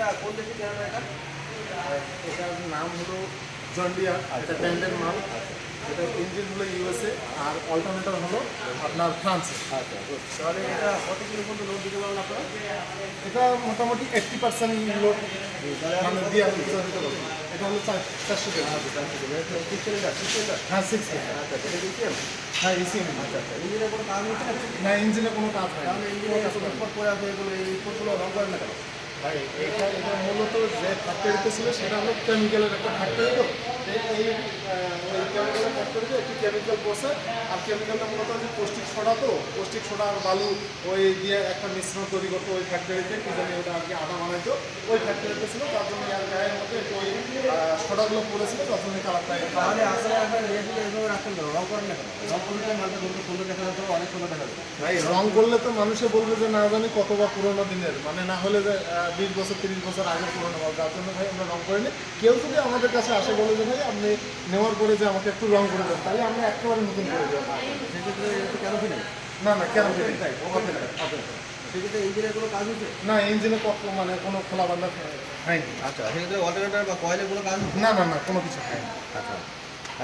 এটা কোন দেশে কেনা এটা? এটার নাম হলো জন্ডিয়ার এটা ব্র্যান্ডের মাল। এটা ইঞ্জিন হলো ইউএসএ আর অল্টারনেটর হলো আপনার ফ্রান্সে। আচ্ছা তাহলে এটা কত কিলো পর্যন্ত লোন দিতে পারবেন আপনারা? এটা মোটামুটি এইট্টি পার্সেন্ট লোড। মানে দিয়ে আপনি দিতে পারবেন। এটা হলো চারশো টাকা সিলিন্ডার হ্যাঁ সিক্স আচ্ছা এটা হ্যাঁ ইসিএম আচ্ছা আচ্ছা। ইঞ্জিনের কোনো কাজ হচ্ছে? না ইঞ্জিনে কোনো কাজ হয় না তাহলে ইঞ্জিনে স্পট পড়ে এগুলো এই স্পটগুলো রং করেন না কেন? ভাই এটা এটা মূলত যে ফ্যাক্টরিতে ছিল সেটা হলো কেমিক্যালের একটা ফ্যাক্টরি তো? এই ওই কেমিক্যালের ফ্যাক্টরিতে একটি কেমিক্যাল বসে আর কেমিক্যালটা মূলত হচ্ছে পৌষ্টিক সোডা তো? পৌষ্টিক সোডা আর বালু ওই দিয়ে একটা মিশ্রণ তৈরি করতো ওই ফ্যাক্টরিতে কি জানি ওটা আর কি আটা বানাইতো। ওই ফ্যাক্টরিতে ছিল তার জন্য আর গায়ের মধ্যে একটু ওই সোডাগুলো পড়েছিল তার জন্য কালারটা তাহলে আসলে আপনার রেটগুলো এইভাবে রাখছেন কেন রং করেন না। রং করলে সুন্দর দেখা অনেক সুন্দর দেখা যাবে। ভাই রং করলে তো মানুষে বলবে যে না জানি কত বা পুরোনো দিনের। মানে না হলে যে বিশ বছর তিরিশ বছর আগে পুরোনো মাল তার জন্য ভাই আমরা রং করিনি। কেউ যদি আমাদের কাছে আসে বলে যে ভাই আপনি নেওয়ার পরে যে আমাকে একটু রং করে দেন তাহলে আমরা একেবারে নতুন করে দেবো। সেক্ষেত্রে কেন না না কেন তাই সেক্ষেত্রে ইঞ্জিনের কোনো কাজ হচ্ছে না ইঞ্জিনে মানে কোনো খোলা বান্ধা হয়নি। আচ্ছা সেক্ষেত্রে অল্টারনেটার বা কয়েলের কোনো কাজ হচ্ছে না না না কোনো কিছু হয়নি। আচ্ছা।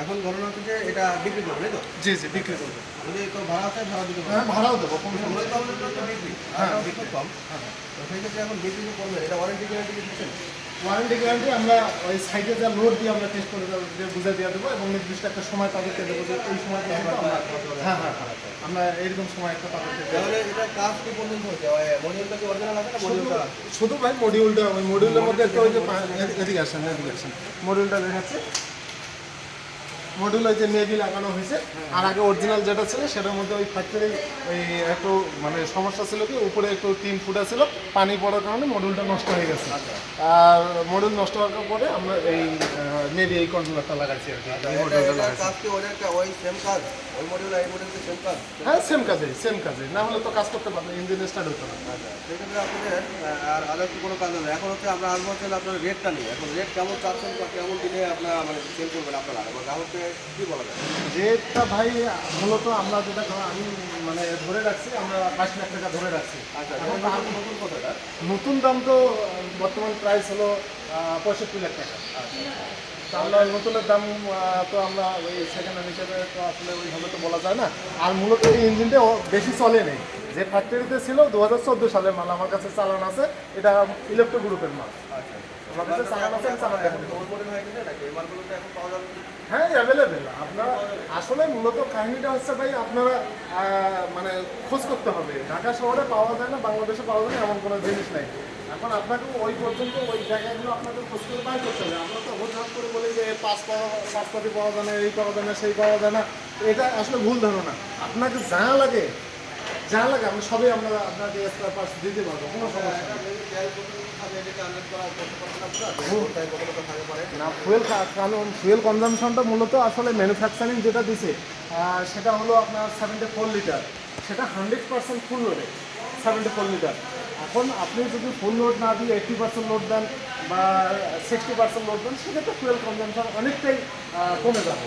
এখন ঘটনা হচ্ছে যে এটা বিক্রি করবে তাই তো? জি জি বিক্রি করব। যদি কেউ ভাড়া আছে ভাড়া দিতে হ্যাঁ ভাড়াও দেবো মূলত আমাদের জন্য বিক্রি হ্যাঁ, হ্যাঁ বিক্রি কম। তো সেই ক্ষেত্রে এখন বিক্রি যে করবেন এটা ওয়ারেন্টি গ্যারান্টি দিচ্ছেন? ওয়ারেন্টি গ্যারান্টি আমরা ওই সাইডে যা লোড দিয়ে আমরা টেস্ট করে দেবো দিয়ে বুঝে দিয়ে দেবো এবং নির্দিষ্ট একটা সময় তাদেরকে দেবো যে এই সময় আমরা হ্যাঁ হ্যাঁ হ্যাঁ আমরা এরকম সময় একটা তাদেরকে শুধু ভাই মডিউলটা ওই মডিউলের মধ্যে একটা ওই যে এদিকে আসেন এদিকে আসেন। মডিউলটা দেখাচ্ছে। মডিউল ওই যে নেভি লাগানো হয়েছে। আর আগে অরিজিনাল যেটা ছিল সেটার মধ্যে ওই ফ্যাক্টরি ওই একটু মানে সমস্যা ছিল কি উপরে একটু তিন ফুটা ছিল পানি পড়ার কারণে মডিউলটা নষ্ট হয়ে গেছে। আর মডিউল নষ্ট হওয়ার পরে আমরা এই নেভি এই কন্ট্রোলারটা লাগাইছি আর কি। এই মডিউলটা এটা কাজ কি ওটা ওই সেম কাজ? ওই মডিউল আর এই মডিউল সেম কাজ? হ্যাঁ সেম কাজে সেম কাজে না হলে তো কাজ করতে পারবে ইঞ্জিন স্টার্ট হতো না আচ্ছা সেক্ষেত্রে আপনাদের আর আর আদার্স কোনো কাজ হবে? না। এখন হচ্ছে আমরা আসব হচ্ছে আপনার রেটটা নিয়ে। এখন রেট কেমন চাচ্ছেন বা কেমন দিলে আপনারা মানে সেল করবেন আপনারা? গ্রাহককে কী বলা যায়? রেটটা ভাই মূলত আমরা যেটা আমি মানে ধরে রাখছি আমরা বাইশ লাখ টাকা ধরে রাখছি। আচ্ছা আর নতুন কত নতুন দাম তো বর্তমান প্রাইস হলো পঁয়ষট্টি লাখ টাকা। তা আমরা নতুনের দাম তো আমরা ওই সেকেন্ড হ্যান্ড হিসেবে তো আসলে ওইভাবে তো বলা যায় না। আর মূলত এই ইঞ্জিনটা বেশি চলে নেই। যে ফ্যাক্টরিতে ছিল দু হাজার চোদ্দ সালের মাল আমার কাছে চালান আছে এটা ইলেকট্রো গ্রুপের মাল। আচ্ছা আমার কাছে চালান আছে চালান এখন পাওয়া যাবে? হ্যাঁ অ্যাভেলেবেল আপনারা আসলে মূলত কাহিনীটা হচ্ছে ভাই, আপনারা মানে খোঁজ করতে হবে। ঢাকা শহরে পাওয়া যায় না, বাংলাদেশে পাওয়া যায় না, এমন কোনো জিনিস নাই। এখন আপনাকে ওই পর্যন্ত ওই জায়গাগুলো আপনাকে খোঁজ করে বাই করতে হবে। আমরা তো হুটহাট করে বলি যে পাঁচ পাওয়া, পাঁচ পাতি পাওয়া যায় না, এই পাওয়া যায় না, সেই পাওয়া যায় না। এটা আসলে ভুল ধারণা। আপনাকে যা লাগে যা লাগে আমরা সবই আমরা আপনাকে স্পেয়ার পার্টস দিতে পারব কোনো সমস্যা? না ফুয়েল কারণ ফুয়েল কনজামশনটা মূলত আসলে ম্যানুফ্যাকচারিং যেটা দিছে সেটা হলো আপনার সেভেন্টি ফোর লিটার সেটা হান্ড্রেড পার্সেন্ট ফুল লোডে সেভেন্টি ফোর লিটার এখন আপনি যদি ফুল লোড না দিয়ে এইটটি পার্সেন্ট লোড দেন বা সিক্সটি পার্সেন্ট লোড দেন, সেক্ষেত্রে ফুয়েল কনজামশন অনেকটাই কমে যাবে।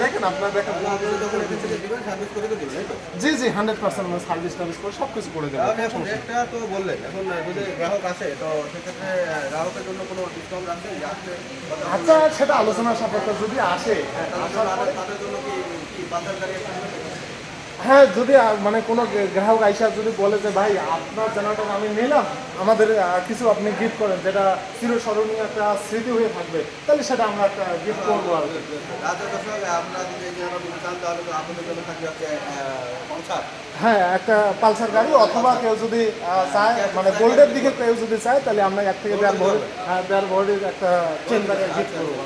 দেখেন আপনার দেখেন জি জি হান্ড্রেড পার্সেন্ট আমরা সার্ভিস টার্ভিস করে সব কিছু করে দেবো এখন তো বললেন, এখন যদি গ্রাহক আসে, তো সেক্ষেত্রে গ্রাহকের জন্য কোনো ডিসকাউন্ট যে আচ্ছা সেটা আলোচনা সাপেক্ষ যদি আসে তাদের জন্য আর- তাদের জন্য কি বাজার গাড়ি একটা? হ্যাঁ যদি মানে কোনো গ্রাহক আইসা যদি বলে যে ভাই আপনার জেনারেটর আমি নিলাম আমাদের কিছু আপনি গিফট করেন যেটা চিরস্মরণীয় একটা স্মৃতি হয়ে থাকবে তাহলে সেটা আমরা একটা গিফট করব আর হ্যাঁ একটা পালসার গাড়ি অথবা কেউ যদি চায় মানে গোল্ডের দিকে কেউ যদি চায় তাহলে আমরা এক থেকে দেড় ভরি হ্যাঁ দেড় ভরির একটা চেন গিফট করব।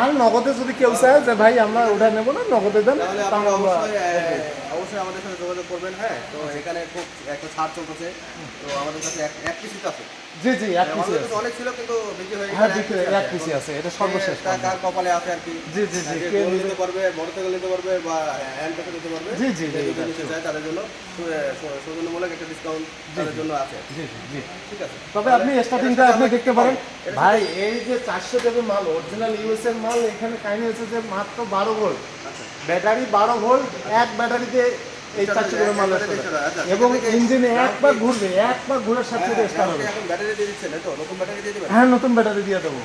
আর নগদে যদি কেউ চায় যে ভাই আমরা নেব না নগদে দেন তাহলে আমরা তবে আপনি দেখতে পারেন। ভাই এই যে 400 হিসেবে মাল অরিজিনাল ইউএস এর মাল এখানে কাহিনী হচ্ছে যে মাত্র বারো ভোল্ট ব্যাটারি বারো ভোল্ট এক ব্যাটারিতে এই চারটি করে মাল এবং ইঞ্জিনে একবার ঘুরবে একবার ঘোরার সাথে স্টার্ট হবে। হ্যাঁ নতুন ব্যাটারি দিয়ে দেবো।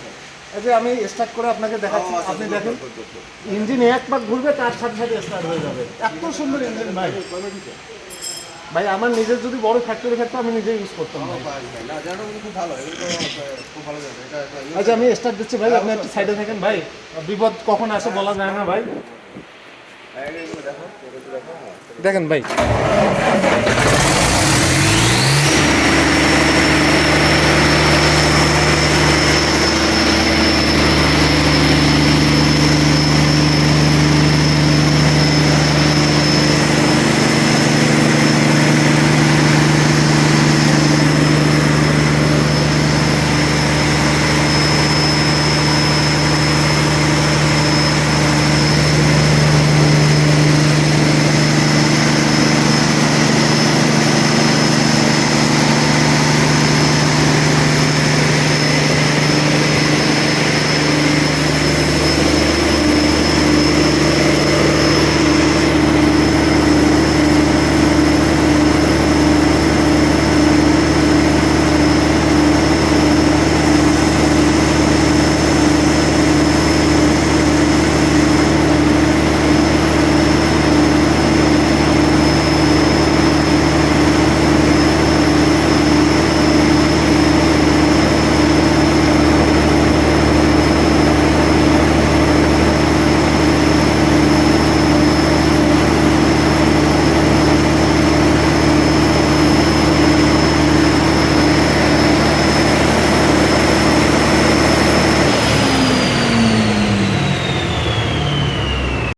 যে আমি স্টার্ট করে আপনাকে দেখাচ্ছি আপনি দেখেন। ইঞ্জিন একবার ঘুরবে তার সাথে সাথে স্টার্ট হয়ে যাবে। এত সুন্দর ইঞ্জিন ভাই। ভাই আমার নিজের যদি বড় ফ্যাক্টরি থাকতো আমি নিজে ইউজ করতাম আচ্ছা আমি স্টার্ট দিচ্ছি ভাই। আপনি একটু সাইডে থাকেন ভাই। বিপদ কখন আসে বলা যায় না ভাই। হ্যাঁ। দেখেন ভাই।